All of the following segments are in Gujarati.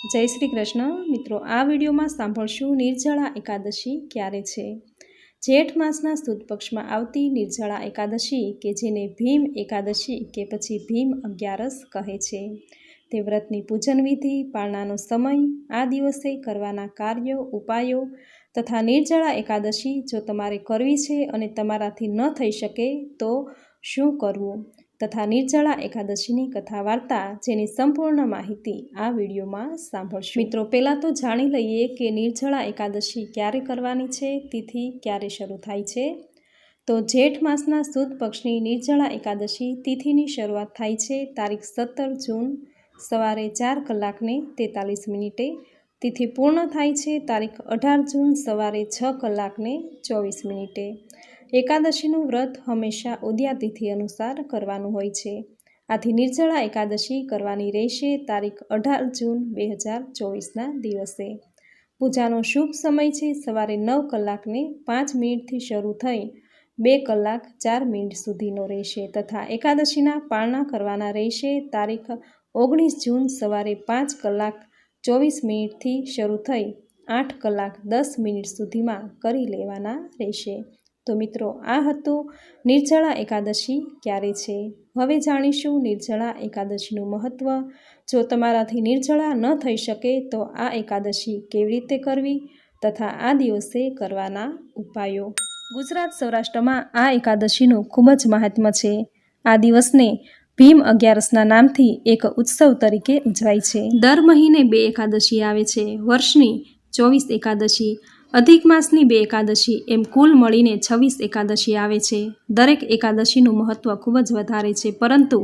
જય શ્રી કૃષ્ણ. મિત્રો, આ વિડીયોમાં સાંભળશું નિર્જળા એકાદશી ક્યારે છે? જેઠ માસના સુદ પક્ષમાં આવતી નિર્જળા એકાદશી કે જેને ભીમ એકાદશી કે પછી ભીમ અગિયારસ કહે છે. તે વ્રતની પૂજન વિધિ, પાળનાનો સમય, આ દિવસે કરવાના કાર્યો, ઉપાયો તથા નિર્જળા એકાદશી જો તમારે કરવી છે અને તમારાથી ન થઈ શકે તો શું કરવું? તથા નિર્જળા એકાદશીની કથા વાર્તા જેની સંપૂર્ણ માહિતી આ વિડીયોમાં સાંભળશું. મિત્રો, પહેલાં તો જાણી લઈએ કે નિર્જળા એકાદશી ક્યારે કરવાની છે, તિથિ ક્યારે શરૂ થાય છે? તો જેઠ માસના સુદ પક્ષની નિર્જળા એકાદશી તિથિની શરૂઆત થાય છે, તારીખ સત્તર જૂન, સવારે ચાર કલાકને તેતાલીસ મિનિટે. તિથિ પૂર્ણ થાય છે, તારીખ અઢાર જૂન, સવારે છ કલાકને ચોવીસ મિનિટે. એકાદશીનું વ્રત હંમેશા ઉદ્યાતિથિ અનુસાર કરવાનું હોય છે. આથી નિર્જળા એકાદશી કરવાની રહેશે તારીખ અઢાર જૂન બે હજાર ચોવીસના દિવસે. પૂજાનો શુભ સમય છે. સવારે નવ કલાકને પાંચ મિનિટથી શરૂ થઈ બે કલાક ચાર મિનિટ સુધીનો રહેશે તથા એકાદશીના પાળના કરવાના રહેશે તારીખ ઓગણીસ જૂન સવારે પાંચ કલાક ચોવીસ મિનિટથી શરૂ થઈ આઠ કલાક દસ મિનિટ સુધીમાં કરી લેવાના રહેશે. તો મિત્રો, આ હતું નિર્જળા એકાદશી ક્યારે છે? હવે જાણીશું નિર્જળા એકાદશીનું મહત્ત્વ જો તમારાથી નિર્જળા ન થઈ શકે તો આ એકાદશી કેવી રીતે કરવી તથા આ દિવસે કરવાના ઉપાયો? ગુજરાત સૌરાષ્ટ્રમાં આ એકાદશીનું ખૂબ જ મહાત્મ્ય છે. આ દિવસને ભીમ અગિયારસના નામથી એક ઉત્સવ તરીકે ઉજવાય છે. દર મહિને બે એકાદશી આવે છે. વર્ષની ચોવીસ એકાદશી અધિક માસની બે એકાદશી એમ કુલ મળીને છવ્વીસ એકાદશી આવે છે. દરેક એકાદશીનું મહત્ત્વ ખૂબ જ વધારે છે, પરંતુ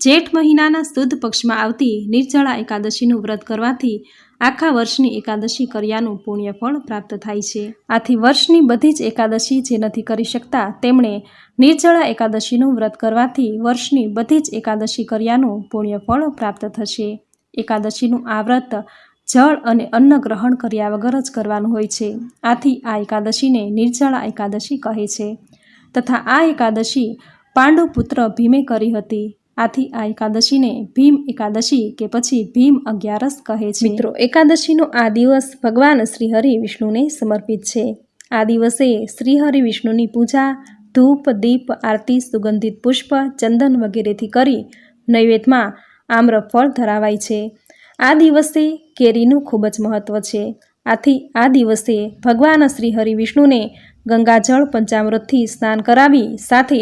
જેઠ મહિનાના શુદ્ધ પક્ષમાં આવતી નિર્જળા એકાદશીનું વ્રત કરવાથી આખા વર્ષની એકાદશી કર્યાનું પુણ્યફળ પ્રાપ્ત થાય છે. આથી વર્ષની બધી જ એકાદશી જે નથી કરી શકતા, તેમણે નિર્જળા એકાદશીનું વ્રત કરવાથી વર્ષની બધી જ એકાદશી કર્યાનું પુણ્યફળ પ્રાપ્ત થશે. એકાદશીનું આ વ્રત જળ અને અન્ન ગ્રહણ કર્યા વગર જ કરવાનું હોય છે. આથી આ એકાદશીને નિર્જળા એકાદશી કહે છે. તથા આ એકાદશી પાંડુ પુત્ર ભીમે કરી હતી. આથી આ એકાદશીને ભીમ એકાદશી કે પછી ભીમ અગિયારસ કહે છે. મિત્રો, એકાદશીનો આ દિવસ ભગવાન શ્રીહરિ વિષ્ણુને સમર્પિત છે. આ દિવસે શ્રીહરિ વિષ્ણુની પૂજા, ધૂપ, દીપ, આરતી, સુગંધિત પુષ્પ, ચંદન વગેરેથી કરી નૈવેદ્યમાં આમ્રફળ ધરાવાય છે. આ દિવસે કેરીનું ખૂબ જ મહત્ત્વ છે. આથી આ દિવસે ભગવાન શ્રી હરિ વિષ્ણુને ગંગાજળ પંચામૃતથી સ્નાન કરાવી સાથે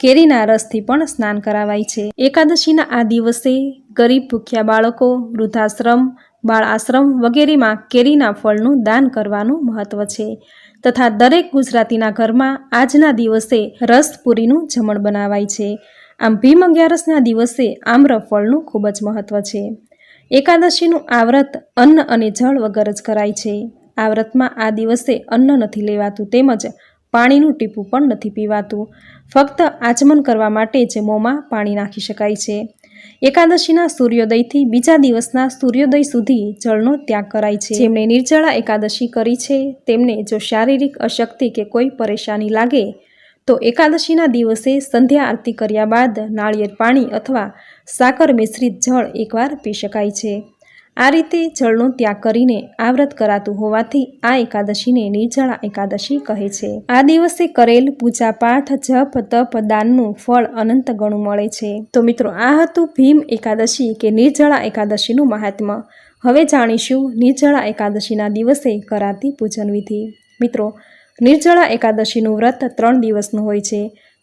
કેરીના રસથી પણ સ્નાન કરાવાય છે. એકાદશીના આ દિવસે ગરીબ ભૂખ્યા બાળકો, વૃદ્ધાશ્રમ બાળ આશ્રમ વગેરેમાં કેરીના ફળનું દાન કરવાનું મહત્ત્વ છે. તથા દરેક ગુજરાતીના ઘરમાં આજના દિવસે રસપુરીનું જમણ બનાવાય છે. આમ ભીમ અગિયારસના દિવસે આમ્રફળનું ખૂબ જ મહત્ત્વ છે. એકાદશીનું આ વ્રત અન્ન અને જળ વગર જ કરાય છે. આ વ્રતમાં આ દિવસે અન્ન નથી લેવાતું તેમજ પાણીનું ટીપું પણ નથી પીવાતું. ફક્ત આચમન કરવા માટે જ મોંમાં પાણી નાખી શકાય છે. એકાદશીના સૂર્યોદયથી બીજા દિવસના સૂર્યોદય સુધી જળનો ત્યાગ કરાય છે. જેમણે નિર્જળા એકાદશી કરી છે, તેમને જો શારીરિક અશક્તિ કે કોઈ પરેશાની લાગે તો એકાદશીના દિવસે સંધ્યા આરતી કર્યા બાદ નાળિયેર પાણી અથવા સાકર મિશ્રિત જળ એકવાર પી શકાય છે. આ રીતે જળનો ત્યાગ કરીને આ વ્રત કરાતું હોવાથી આ એકાદશીને નિર્જળા એકાદશી કહે છે. આ દિવસે કરેલ પૂજા પાઠ જપ, તપ, દાનનું ફળ અનંત ગણું મળે છે. તો મિત્રો, આ હતું ભીમ એકાદશી કે નિર્જળા એકાદશીનું મહાત્મ્ય હવે જાણીશું નિર્જળા એકાદશીના દિવસે કરાતી પૂજન વિધિ મિત્રો નિર્જળા એકાદશીનું વ્રત ત્રણ દિવસનું હોય છે.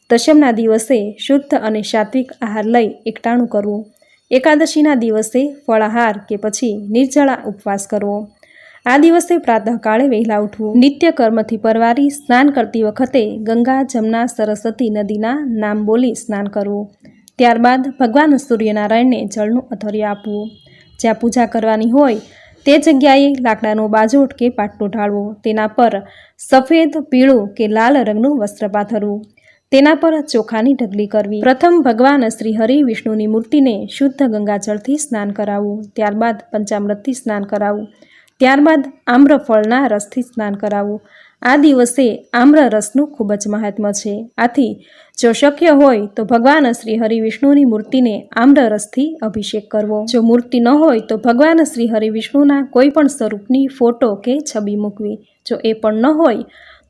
દશમના દિવસે શુદ્ધ અને સાત્વિક આહાર લઈ એકટાણું કરવું. એકાદશીના દિવસે ફળાહાર કે પછી નિર્જળા ઉપવાસ કરવો. આ દિવસે પ્રાતઃકાળે વહેલા ઉઠવું. નિત્ય કર્મથી પરવારી સ્નાન કરતી વખતે ગંગા, જમના, સરસ્વતી નદીના નામ બોલી સ્નાન કરવું. ત્યારબાદ ભગવાન સૂર્યનારાયણને જળનું અથર્ય આપવું. જ્યાં પૂજા કરવાની હોય તે જગ્યાએ લાકડાનો બાજોટ કે પાટલો ઢાળવો. તેના પર સફેદ, પીળું કે લાલ રંગનું વસ્ત્ર પાથરવું. તેના પર ચોખાની ઢગલી કરવી. પ્રથમ ભગવાન શ્રી હરિ વિષ્ણુની મૂર્તિને શુદ્ધ ગંગાજળથી સ્નાન કરાવવું. ત્યારબાદ પંચામૃતથી સ્નાન કરાવવું. ત્યારબાદ આમ્રફળના રસથી સ્નાન કરાવવું. આ દિવસે આમ્ર રસનું ખૂબ જ મહાત્મ્ય છે. આથી, જો શક્ય હોય, તો ભગવાન શ્રી હરિ વિષ્ણુની મૂર્તિને આમ્ર રસથી અભિષેક કરવો. જો મૂર્તિ ન હોય, તો ભગવાન શ્રી હરિ વિષ્ણુના કોઈ પણ સ્વરૂપની ફોટો કે છબી મૂકવી. જો એ પણ ન હોય,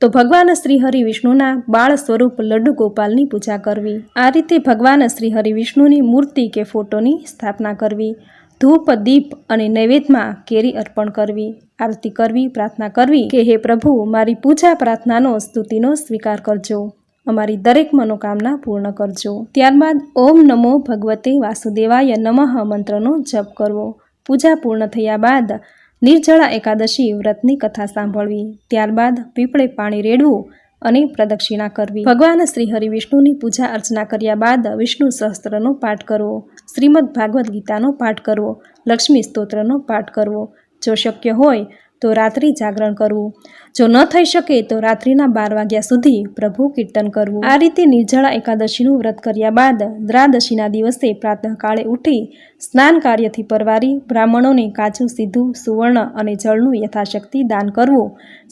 તો ભગવાન શ્રી હરિ વિષ્ણુના બાળ સ્વરૂપ લડ્ડુ ગોપાલની પૂજા કરવી. આ રીતે ભગવાન શ્રી હરિ વિષ્ણુની મૂર્તિ કે ફોટોની સ્થાપના કરવી. ધૂપ, દીપ અને નૈવેદ્યમાં કેરી અર્પણ કરવી, આરતી કરવી, પ્રાર્થના કરવી કે હે પ્રભુ, મારી પૂજા પ્રાર્થનાનો સ્તુતિનો સ્વીકાર કરજો. અમારી દરેક મનોકામના પૂર્ણ કરજો. ત્યારબાદ ઓમ નમો ભગવતે વાસુદેવાય નમઃ મંત્રનો જપ કરવો. પૂજા પૂર્ણ થયા બાદ નિર્જળા એકાદશી વ્રતની કથા સાંભળવી. ત્યારબાદ પીપળે પાણી રેડવું અને પ્રદક્ષિણા કરવી. ભગવાન શ્રી હરિ વિષ્ણુની પૂજા અર્ચના કર્યા બાદ વિષ્ણુ સહસ્ત્રનો પાઠ કરવો. શ્રીમદ ભાગવદ્ ગીતાનો પાઠ કરવો, લક્ષ્મી સ્તોત્રનો પાઠ કરવો. જો શક્ય હોય તો રાત્રિ જાગરણ કરવું. જો ન થઈ શકે તો રાત્રિના બાર વાગ્યા સુધી પ્રભુ કીર્તન કરવું. આ રીતે નિર્જળા એકાદશીનું વ્રત કર્યા બાદ દ્રાદશીના દિવસે પ્રાતઃકાળે ઉઠી સ્નાન કાર્યથી પરવારી બ્રાહ્મણોને કાચું સીધું, સુવર્ણ અને જળનું યથાશક્તિ દાન કરવું.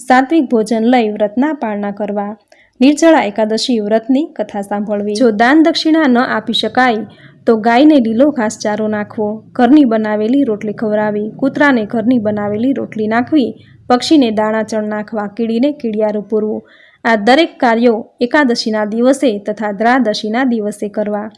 સાત્વિક ભોજન લઈ વ્રતના પાળના કરવા. નિર્જળા એકાદશી વ્રતની કથા સાંભળવી. જો દાન દક્ષિણા ન આપી શકાય તો ગાયને લીલો ઘાસચારો નાખવો. ઘરની બનાવેલી રોટલી ખવડાવી. કૂતરાને ઘરની બનાવેલી રોટલી નાખવી. પક્ષીને દાણાચણ નાખવા. કીડીને કીડિયારું પૂરવું. આ દરેક કાર્યો એકાદશીના દિવસે તથા દ્રાદશીના દિવસે કરવા.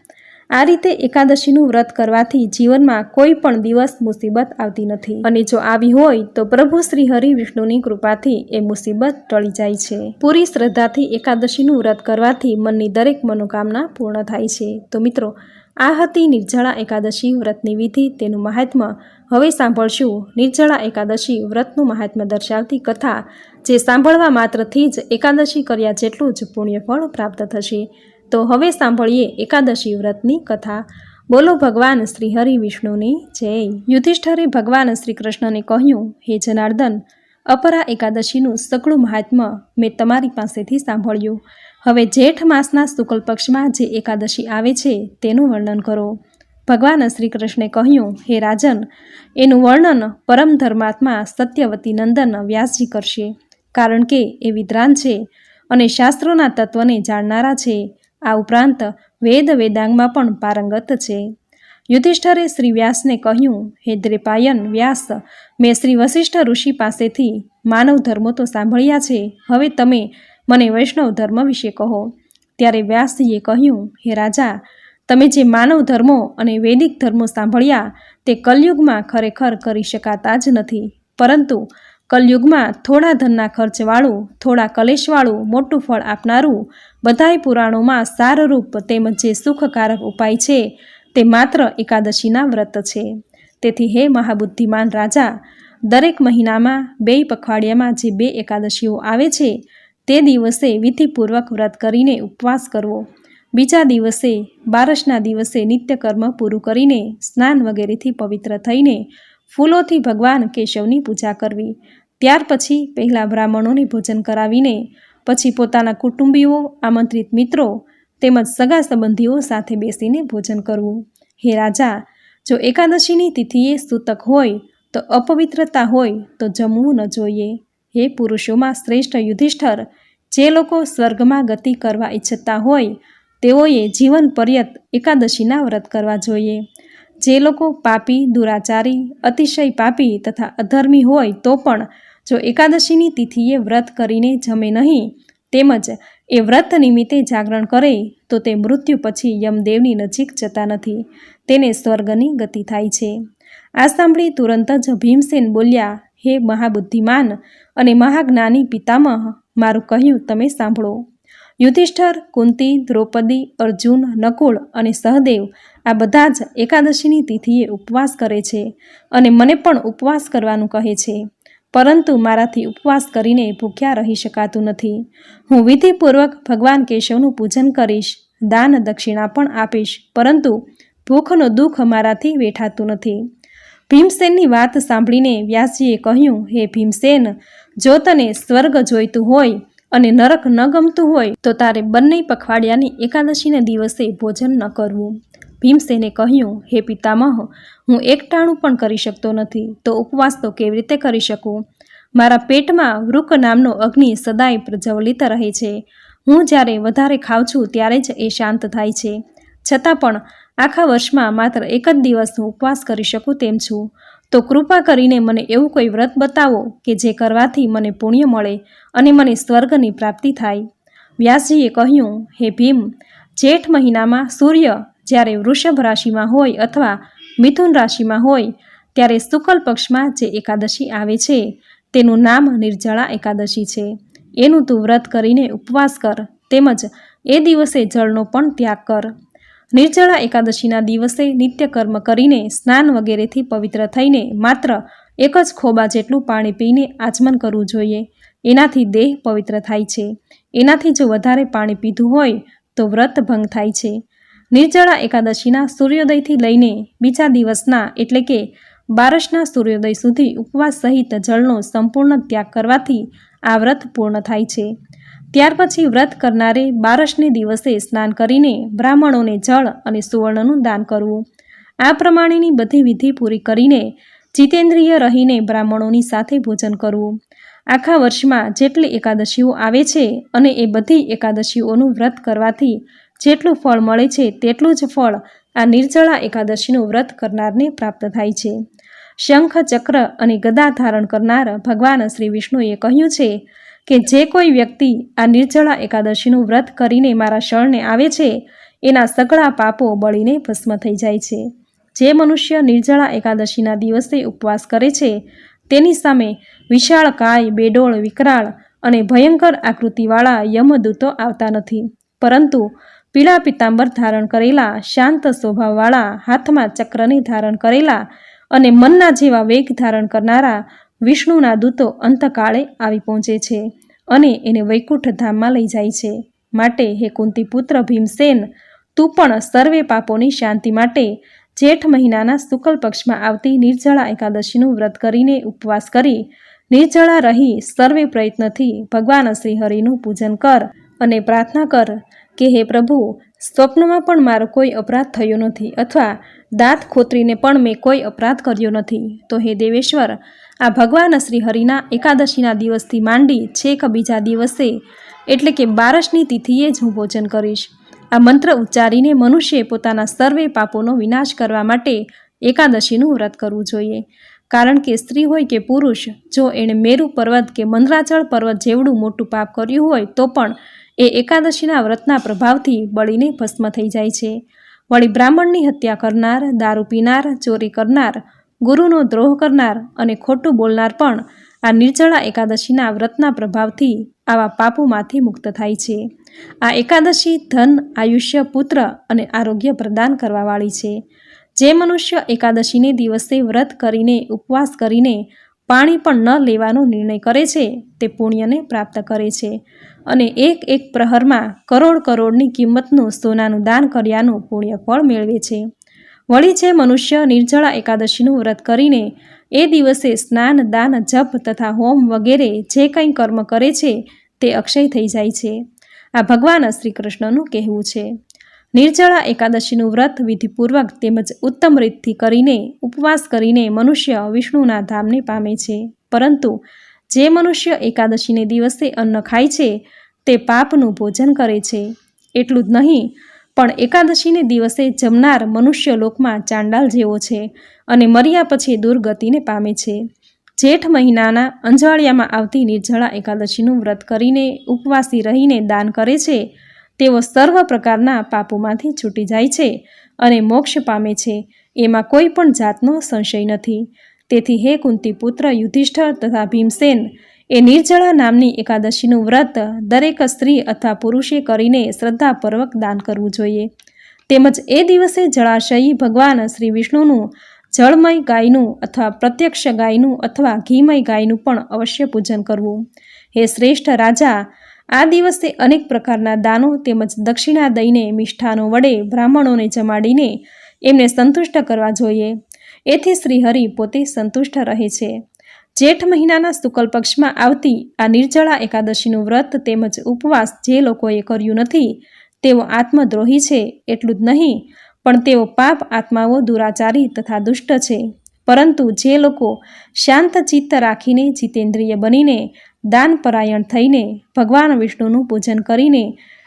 આ રીતે એકાદશીનું વ્રત કરવાથી જીવનમાં કોઈ પણ દિવસ મુસીબત આવતી નથી. અને જો આવી હોય તો પ્રભુ શ્રી હરિ વિષ્ણુની કૃપાથી એ મુસીબત ટળી જાય છે. પૂરી શ્રદ્ધાથી એકાદશીનું વ્રત કરવાથી મનની દરેક મનોકામના પૂર્ણ થાય છે. તો મિત્રો આ હતી નિર્જળા એકાદશી વ્રતની વિધિ. તેનું મહાત્મ્ય હવે સાંભળશું. નિર્જળા એકાદશી વ્રતનું મહાત્મ્ય દર્શાવતી કથા, જે સાંભળવા માત્રથી જ એકાદશી કર્યા જેટલું જ પુણ્યફળ પ્રાપ્ત થશે. તો હવે સાંભળીએ એકાદશી વ્રતની કથા. બોલો ભગવાન શ્રી હરિ વિષ્ણુની જય. યુધિષ્ઠરે ભગવાન શ્રી કૃષ્ણને કહ્યું, હે જનાર્દન, અપરા એકાદશીનું સકળું મહાત્મ્ય મેં તમારી પાસેથી સાંભળ્યું. હવે જેઠ માસના શુક્લ પક્ષમાં જે એકાદશી આવે છે, તેનું વર્ણન કરો. ભગવાન શ્રી કૃષ્ણે કહ્યું, હે રાજન, એનું વર્ણન પરમ ધર્માત્મા સત્યવતી નંદન વ્યાસજી કરશે. કારણ કે એ વિદ્વાન છે અને શાસ્ત્રોના તત્વને જાણનારા છે. આ ઉપરાંત વેદ વેદાંગમાં પણ પારંગત છે. યુધિષ્ઠરે શ્રી વ્યાસને કહ્યું, હે દ્રેપાયન વ્યાસ, મેં શ્રી વશિષ્ઠ ઋષિ પાસેથી માનવ ધર્મો તો સાંભળ્યા છે. હવે તમે મને વૈષ્ણવ ધર્મ વિશે કહો. ત્યારે વ્યાસજીએ કહ્યું, હે રાજા, તમે જે માનવ ધર્મો અને વૈદિક ધર્મો સાંભળ્યા, તે કલયુગમાં ખરેખર કરી શકાતા જ નથી. પરંતુ કલયુગમાં થોડા ધનના ખર્ચવાળું, થોડા કલેશવાળું, મોટું ફળ આપનારું બધાય પુરાણોમાં સારરૂપ તેમજ જે સુખકારક ઉપાય છે, તે માત્ર એકાદશીના વ્રત છે. તેથી હે મહાબુદ્ધિમાન રાજા, દરેક મહિનામાં બે પખવાડિયામાં જે બે એકાદશીઓ આવે છે તે દિવસે વિધિપૂર્વક વ્રત કરીને ઉપવાસ કરવો. બીજા દિવસે, બારસના દિવસે નિત્યકર્મ પૂરું કરીને સ્નાન વગેરેથી પવિત્ર થઈને ફૂલોથી ભગવાન કેશવની પૂજા કરવી. ત્યાર પછી પહેલાં બ્રાહ્મણોને ભોજન કરાવીને, પછી પોતાના કુટુંબીઓ, આમંત્રિત મિત્રો તેમજ સગા સંબંધીઓ સાથે બેસીને ભોજન કરવું. હે રાજા, જો એકાદશીની તિથિએ સૂતક હોય, તો અપવિત્રતા હોય, તો જમવું ન જોઈએ. હે પુરુષોમાં શ્રેષ્ઠ યુધિષ્ઠર જે લોકો સ્વર્ગમાં ગતિ કરવા ઈચ્છતા હોય, તેઓએ જીવન પર્યત એકાદશીના વ્રત કરવા જોઈએ. જે લોકો પાપી, દુરાચારી, અતિશય પાપી તથા અધર્મી હોય તો પણ જો એકાદશીની તિથિએ વ્રત કરીને જમે નહીં, તેમજ એ વ્રત નિમિત્તે જાગરણ કરે, તો તે મૃત્યુ પછી યમદેવની નજીક જતા નથી. તેને સ્વર્ગની ગતિ થાય છે. આ સાંભળી તુરંત જ ભીમસેન બોલ્યા, હે મહાબુદ્ધિમાન અને મહાજ્ઞાની પિતામહ મારું કહ્યું, તમે સાંભળો. યુધિષ્ઠર, કુંતી, દ્રૌપદી, અર્જુન, નકુળ અને સહદેવ આ બધા જ એકાદશીની તિથિએ ઉપવાસ કરે છે અને મને પણ ઉપવાસ કરવાનું કહે છે. પરંતુ મારાથી ઉપવાસ કરીને ભૂખ્યા રહી શકાતું નથી. હું વિધિપૂર્વક ભગવાન કેશવનું પૂજન કરીશ, દાન દક્ષિણા પણ આપીશ, પરંતુ ભૂખનો દુઃખ મારાથી વેઠાતું નથી. ભીમસેનની વાત સાંભળીને વ્યાસજીએ કહ્યું, હે ભીમસેન, જો તને સ્વર્ગ જોઈતું હોય અને નરક ન ગમતું હોય, તો તારે બંને પખવાડિયાની એકાદશીના દિવસે ભોજન ન કરવું. ભીમસેને કહ્યું, હે પિતામહ, હું એકટાણું પણ કરી શકતો નથી, તો ઉપવાસ તો કેવી રીતે કરી શકું? મારા પેટમાં વૃક નામનો અગ્નિ સદાય પ્રજ્વલિત રહે છે. હું જ્યારે વધારે ખાઉં છું ત્યારે જ એ શાંત થાય છે. છતાં પણ આખા વર્ષમાં માત્ર એક જ દિવસ હું ઉપવાસ કરી શકું તેમ છું. તો કૃપા કરીને મને એવું કોઈ વ્રત બતાવો કે જે કરવાથી મને પુણ્ય મળે અને મને સ્વર્ગની પ્રાપ્તિ થાય. વ્યાસજીએ કહ્યું, હે ભીમ, જેઠ મહિનામાં સૂર્ય જ્યારે વૃષભ રાશિમાં હોય અથવા મિથુન રાશિમાં હોય, ત્યારે શુકલ પક્ષમાં જે એકાદશી આવે છે, તેનું નામ નિર્જળા એકાદશી છે. એનું તું વ્રત કરીને ઉપવાસ કર, તેમજ એ દિવસે જળનો પણ ત્યાગ કર. નિર્જળા એકાદશીના દિવસે નિત્યકર્મ કરીને સ્નાન વગેરેથી પવિત્ર થઈને માત્ર એક જ ખોબા જેટલું પાણી પીને આચમન કરવું જોઈએ. એનાથી દેહ પવિત્ર થાય છે. એનાથી જો વધારે પાણી પીધું હોય તો વ્રત ભંગ થાય છે. નિર્જળા એકાદશીના સૂર્યોદયથી લઈને બીજા દિવસના એટલે કે બારસના સૂર્યોદય સુધી ઉપવાસ સહિત જળનો સંપૂર્ણ ત્યાગ કરવાથી આ વ્રત પૂર્ણ થાય છે. ત્યાર પછી વ્રત કરનારે બારસને દિવસે સ્નાન કરીને બ્રાહ્મણોને જળ અને સુવર્ણનું દાન કરવું. આ પ્રમાણેની બધી વિધિ પૂરી કરીને જીતેન્દ્રિય રહીને બ્રાહ્મણોની સાથે ભોજન કરવું. આખા વર્ષમાં જેટલી એકાદશીઓ આવે છે અને એ બધી એકાદશીઓનું વ્રત કરવાથી જેટલું ફળ મળે છે તેટલું જ ફળ આ નિર્જળા એકાદશીનું વ્રત કરનારને પ્રાપ્ત થાય છે. શંખ, ચક્ર અને ગદા ધારણ કરનાર ભગવાન શ્રી વિષ્ણુએ કહ્યું છે કે જે કોઈ વ્યક્તિ આ નિર્જળા એકાદશીનું વ્રત કરીને મારા શરણે આવે છે, એના સગળા પાપો બળીને ભસ્મ થઈ જાય છે. જે મનુષ્ય નિર્જળા એકાદશીના દિવસે ઉપવાસ કરે છે, તેની સામે વિશાળ કાય, બેડોળ, વિકરાળ અને ભયંકર આકૃતિવાળા યમદૂતો આવતા નથી. પરંતુ પીળા પિતાંબર ધારણ કરેલા, શાંત સ્વભાવવાળા હાથમાં ચક્રને ધારણ કરેલા અને મનના જેવા વેગ ધારણ કરનારા વિષ્ણુના દૂતો અંતકાળે આવી પહોંચે છે અને એને વૈકુંઠ ધામમાં લઈ જાય છે. માટે હે કુંતી પુત્ર ભીમસેન, તું પણ સર્વે પાપોની શાંતિ માટે જેઠ મહિનાના શુક્લ પક્ષમાં આવતી નિર્જળા એકાદશીનું વ્રત કરીને ઉપવાસ કરી નિર્જળા રહી સર્વે પ્રયત્નથી ભગવાન શ્રી હરિનું પૂજન કર અને પ્રાર્થના કર કે હે પ્રભુ, સ્વપ્નમાં પણ મારો કોઈ અપરાધ થયો નથી અથવા દાંત ખોતરીને પણ મેં કોઈ અપરાધ કર્યો નથી. તો હે દેવેશ્વર આ ભગવાન શ્રી હરિના એકાદશીના દિવસથી માંડી છેક બીજા દિવસે, એટલે કે બારસની તિથિએ જ હું ભોજન કરીશ. આ મંત્ર ઉચ્ચારીને મનુષ્યએ પોતાના સર્વે પાપોનો વિનાશ કરવા માટે એકાદશીનું વ્રત કરવું જોઈએ. કારણ કે સ્ત્રી હોય કે પુરુષ, જો એણે મેરુ પર્વત કે મંદરાચળ પર્વત જેવડું મોટું પાપ કર્યું હોય, તો પણ એ એકાદશીના વ્રતના પ્રભાવથી બળીને ભસ્મ થઈ જાય છે. વળી બ્રાહ્મણની હત્યા કરનાર, દારૂ પીનાર, ચોરી કરનાર ગુરુનો દ્રોહ કરનાર અને ખોટું બોલનાર પણ આ નિર્જળા એકાદશીના વ્રતના પ્રભાવથી આવા પાપોમાંથી મુક્ત થાય છે. આ એકાદશી ધન, આયુષ્ય, પુત્ર અને આરોગ્ય પ્રદાન કરવાવાળી છે. જે મનુષ્ય એકાદશીને દિવસે વ્રત કરીને, ઉપવાસ કરીને પાણી પણ ન લેવાનો નિર્ણય કરે છે, તે પુણ્યને પ્રાપ્ત કરે છે અને એક એક પ્રહરમાં કરોડ કરોડની કિંમતનું સોનાનું દાન કર્યાનું પુણ્ય ફળ મેળવે છે. વળી જે મનુષ્ય નિર્જળા એકાદશીનું વ્રત કરીને એ દિવસે સ્નાન, દાન, જપ તથા હોમ વગેરે જે કંઈ કર્મ કરે છે તે અક્ષય થઈ જાય છે. આ ભગવાન શ્રી કૃષ્ણનું કહેવું છે. નિર્જળા એકાદશીનું વ્રત વિધિપૂર્વક તેમજ ઉત્તમ રીતથી કરીને, ઉપવાસ કરીને મનુષ્ય વિષ્ણુના ધામને પામે છે. પરંતુ જે મનુષ્ય એકાદશીને દિવસે અન્ન ખાય છે, તે પાપનું ભોજન કરે છે. એટલું જ નહીં પણ એકાદશીને દિવસે જમનાર મનુષ્ય લોકમાં ચાંડાલ જેવો છે અને મર્યા પછી દુર્ગતિને પામે છે. જેઠ મહિનાના અંજાળિયામાં આવતી નિર્જળા એકાદશીનું વ્રત કરીને ઉપવાસી રહીને દાન કરે છે, તેઓ સર્વ પ્રકારના પાપોમાંથી છૂટી જાય છે અને મોક્ષ પામે છે. એમાં કોઈ પણ જાતનો સંશય નથી. તેથી હે કુંતી પુત્ર યુધિષ્ઠર તથા ભીમસેન એ નિર્જળા નામની એકાદશીનું વ્રત દરેક સ્ત્રી અથવા પુરુષે કરીને શ્રદ્ધાપૂર્વક દાન કરવું જોઈએ. તેમજ એ દિવસે જળાશયી ભગવાન શ્રી વિષ્ણુનું જળમય ગાયનું અથવા પ્રત્યક્ષ ગાયનું અથવા ઘીમય ગાયનું પણ અવશ્ય પૂજન કરવું. હે શ્રેષ્ઠ રાજા, આ દિવસે અનેક પ્રકારના દાનો તેમજ દક્ષિણા દઈને મિષ્ઠાનો વડે બ્રાહ્મણોને જમાડીને એમને સંતુષ્ટ કરવા જોઈએ. એથી શ્રીહરિ પોતે સંતુષ્ટ રહે છે. જેઠ મહિનાના શુક્લ પક્ષમાં આવતી આ નિર્જળા એકાદશીનું વ્રત તેમજ ઉપવાસ જે લોકોએ કર્યું નથી, તેઓ આત્મદ્રોહી છે એટલું જ નહીં, પણ તેઓ પાપ આત્માઓ દુરાચારી તથા દુષ્ટ છે. પરંતુ જે લોકો શાંત ચિત્ત રાખીને જીતેન્દ્રિય બનીને દાનપરાયણ થઈને ભગવાન વિષ્ણુનું પૂજન કરીને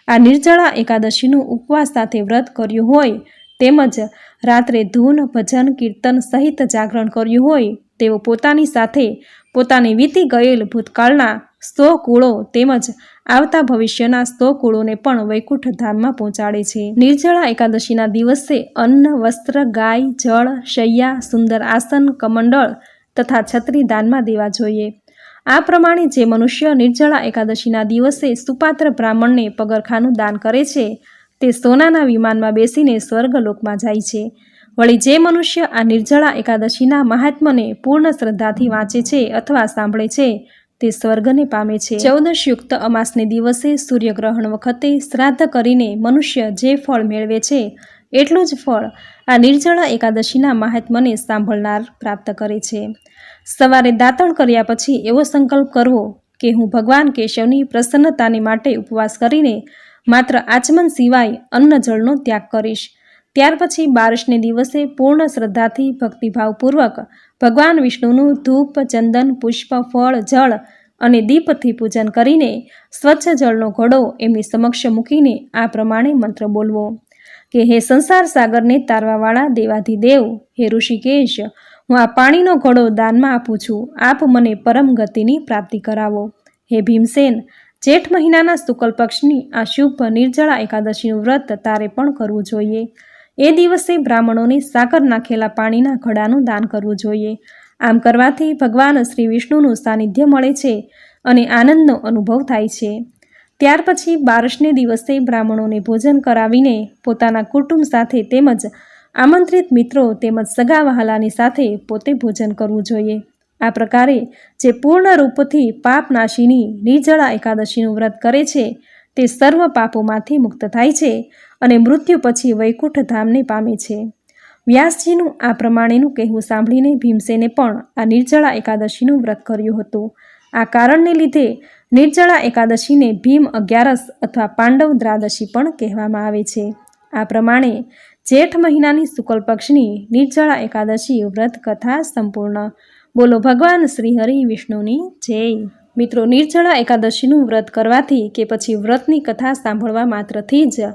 આ નિર્જળા એકાદશીનું ઉપવાસ સાથે વ્રત કર્યું હોય, તેમજ રાત્રે ધૂન, ભજન, કીર્તન સહિત જાગરણ કર્યું હોય તેઓ પોતાની સાથે પોતાની વીતી ગયેલ ભૂતકાળના સો કુળો તેમજ આવતા ભવિષ્યના સો કુળોને પણ વૈકુંઠ ધામમાં પહોંચાડે છે. નિર્જળા એકાદશીના દિવસે અન્ન, વસ્ત્ર, ગાય, જળ, શૈયા, સુંદર આસન, કમંડળ તથા છત્રી દાનમાં દેવા જોઈએ. આ પ્રમાણે જે મનુષ્ય નિર્જળા એકાદશીના દિવસે સુપાત્ર બ્રાહ્મણને પગરખાનું દાન કરે છે, તે સોનાના વિમાનમાં બેસીને સ્વર્ગલોકમાં જાય છે. વળી જે મનુષ્ય આ નિર્જળા એકાદશીના મહાત્મને પૂર્ણ શ્રદ્ધાથી વાંચે છે અથવા સાંભળે છે, તે સ્વર્ગને પામે છે. ચૌદશ યુક્ત અમાસને દિવસે સૂર્યગ્રહણ વખતે શ્રાદ્ધ કરીને મનુષ્ય જે ફળ મેળવે છે, એટલું જ ફળ આ નિર્જળા એકાદશીના મહાત્મને સાંભળનાર પ્રાપ્ત કરે છે. સવારે દાંતણ કર્યા પછી એવો સંકલ્પ કરવો કે હું ભગવાન કેશવની પ્રસન્નતાને માટે ઉપવાસ કરીને માત્ર આચમન સિવાય અન્ન જળનો ત્યાગ કરીશ. ત્યાર પછી બારસને દિવસે પૂર્ણ શ્રદ્ધાથી ભક્તિભાવપૂર્વક ભગવાન વિષ્ણુનું ધૂપ, ચંદન, પુષ્પ, ફળ, જળ અને દીપથી પૂજન કરીને સ્વચ્છ જળનો ઘડો એમની સમક્ષ મૂકીને આ પ્રમાણે મંત્ર બોલવો. કે હે સંસાર સાગરને તારવાવાળા દેવાધિદેવ, હે ઋષિકેશ, હું આ પાણીનો ઘડો દાનમાં આપું છું. આપ મને પરમ ગતિની પ્રાપ્તિ કરાવો. હે ભીમસેન, જેઠ મહિનાના શુક્લ પક્ષની આ શુભ નિર્જળા એકાદશીનું વ્રત તારે પણ કરવું જોઈએ. એ દિવસે બ્રાહ્મણોને સાકર નાખેલા પાણીના ઘડાનું દાન કરવું જોઈએ. આમ કરવાથી ભગવાન શ્રી વિષ્ણુનું સાનિધ્ય મળે છે અને આનંદનો અનુભવ થાય છે. ત્યાર પછી બારસને દિવસે બ્રાહ્મણોને ભોજન કરાવીને પોતાના કુટુંબ સાથે તેમજ આમંત્રિત મિત્રો તેમજ સગા વહાલાની સાથે પોતે ભોજન કરવું જોઈએ. આ પ્રકારે જે પૂર્ણ રૂપથી પાપનાશીની, નિર્જળા એકાદશીનું વ્રત કરે છે તે સર્વ પાપોમાંથી મુક્ત થાય છે અને મૃત્યુ પછી વૈકુંઠ ધામને પામે છે. વ્યાસજીનું આ પ્રમાણેનું કહેવું સાંભળીને ભીમસેને પણ આ નિર્જળા એકાદશીનું વ્રત કર્યું હતું. આ કારણને લીધે નિર્જળા એકાદશીને ભીમ અગિયારસ અથવા પાંડવ દ્રાદશી પણ કહેવામાં આવે છે. આ પ્રમાણે જેઠ મહિનાની શુક્લ પક્ષની નિર્જળા એકાદશી વ્રત કથા સંપૂર્ણ. બોલો ભગવાન શ્રી હરિ વિષ્ણુની જય. મિત્રો નિર્જળા એકાદશીનું વ્રત કરવાથી કે પછી વ્રતની કથા સાંભળવા માત્રથી જ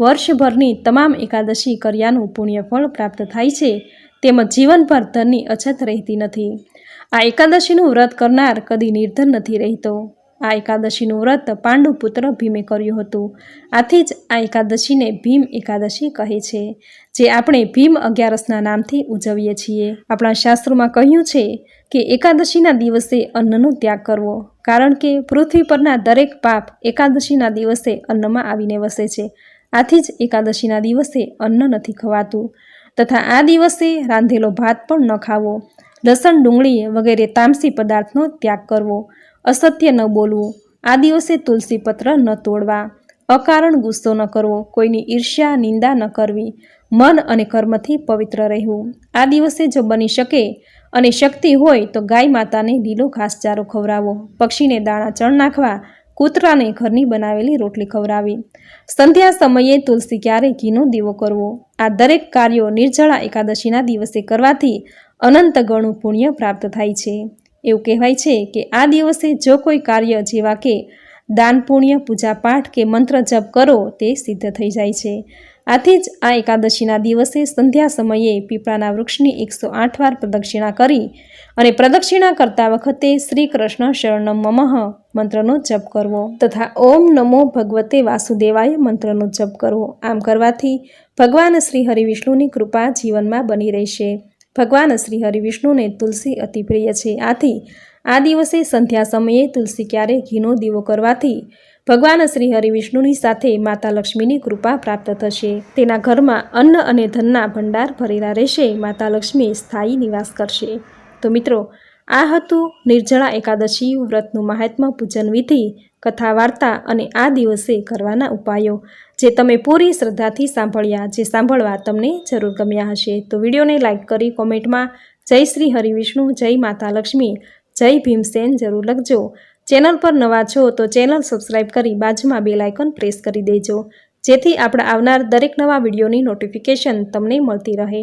વર્ષભરની તમામ એકાદશી કર્યાનું પુણ્યફળ પ્રાપ્ત થાય છે. તેમજ જીવનભર ધનની અછત રહેતી નથી. આ એકાદશીનું વ્રત કરનાર કદી નિર્ધન નથી રહેતો. આ એકાદશીનું વ્રત પાંડુપુત્ર ભીમે કર્યું હતું. આથી જ આ એકાદશીને ભીમ એકાદશી કહે છે, જે આપણે ભીમ અગિયારસના નામથી ઉજવીએ છીએ. આપણા શાસ્ત્રોમાં કહ્યું છે કે એકાદશીના દિવસે અન્નનો ત્યાગ કરવો, કારણ કે પૃથ્વી પરના દરેક પાપ એકાદશીના દિવસે અન્નમાં આવીને વસે છે. આથી જ એકાદશીના દિવસે અન્ન નથી ખવાતું. તથા આ દિવસે રાંધેલો ભાત પણ ન ખાવો. લસણ, ડુંગળી વગેરે તામસી પદાર્થનો ત્યાગ કરવો. અસત્ય ન બોલવું. આ દિવસે તુલસી પત્ર ન તોડવા. અકારણ ગુસ્સો ન કરવો. કોઈની ઈર્ષ્યા, નિંદા ન કરવી. મન અને કર્મથી પવિત્ર રહેવું. આ દિવસે જો બની શકે અને શક્તિ હોય તો ગાય માતાને લીલો ઘાસચારો ખવડાવો. પક્ષીને દાણા ચણ નાખવા, કૂતરાને ઘરની બનાવેલી રોટલી ખવડાવી. સંધ્યા સમયે તુલસી ક્યારે ઘીનો દીવો કરવો? આ દરેક કાર્યો નિર્જળા એકાદશીના દિવસે કરવાથી અનંત ગણું પુણ્ય પ્રાપ્ત થાય છે. એવું કહેવાય છે કે આ દિવસે જો કોઈ કાર્ય જેવા કે દાન, પુણ્ય પૂજાપાઠ કે મંત્ર જપ કરો, તે સિદ્ધ થઈ જાય છે. આથી જ આ એકાદશીના દિવસે સંધ્યા સમયે પીપળાના વૃક્ષની એકસો આઠ વાર પ્રદક્ષિણા કરી અને પ્રદક્ષિણા કરતા વખતે શ્રી કૃષ્ણ શરણમ મમઃ મંત્રનો જપ કરવો તથા ઓમ નમો ભગવતે વાસુદેવાય મંત્રનો જપ કરવો. આમ કરવાથી ભગવાન શ્રી હરિવિષ્ણુની કૃપા જીવનમાં બની રહેશે. ભગવાન શ્રી હરિવિષ્ણુને તુલસી અતિ પ્રિય છે. આથી આ દિવસે સંધ્યા સમયે તુલસી ક્યારે ઘીનો દીવો કરવાથી ભગવાન શ્રી હરિવિષ્ણુની સાથે માતા લક્ષ્મીની કૃપા પ્રાપ્ત થશે. તેના ઘરમાં અન્ન અને ધનના ભંડાર ભરેલા રહેશે. માતા લક્ષ્મી સ્થાયી નિવાસ કરશે. તો મિત્રો આ હતું નિર્જળા એકાદશી વ્રતનું મહાત્મા પૂજન વિધિ કથા વાર્તા અને આ દિવસે કરવાના ઉપાયો, જે તમે પૂરી શ્રદ્ધાથી સાંભળ્યા, જે સાંભળવા તમને જરૂર ગમ્યા હશે. તો વિડીયોને લાઇક કરી કોમેન્ટમાં જય શ્રી હરિવિષ્ણુ જય માતા લક્ષ્મી, જય ભીમસેન જરૂર લખજો. ચેનલ પર નવા છો તો ચેનલ સબસ્ક્રાઈબ કરી બાજુમાં બે લાઇકન પ્રેસ કરી દેજો, જેથી આપણા આવનાર દરેક નવા વિડીયોની નોટિફિકેશન તમને મળતી રહે.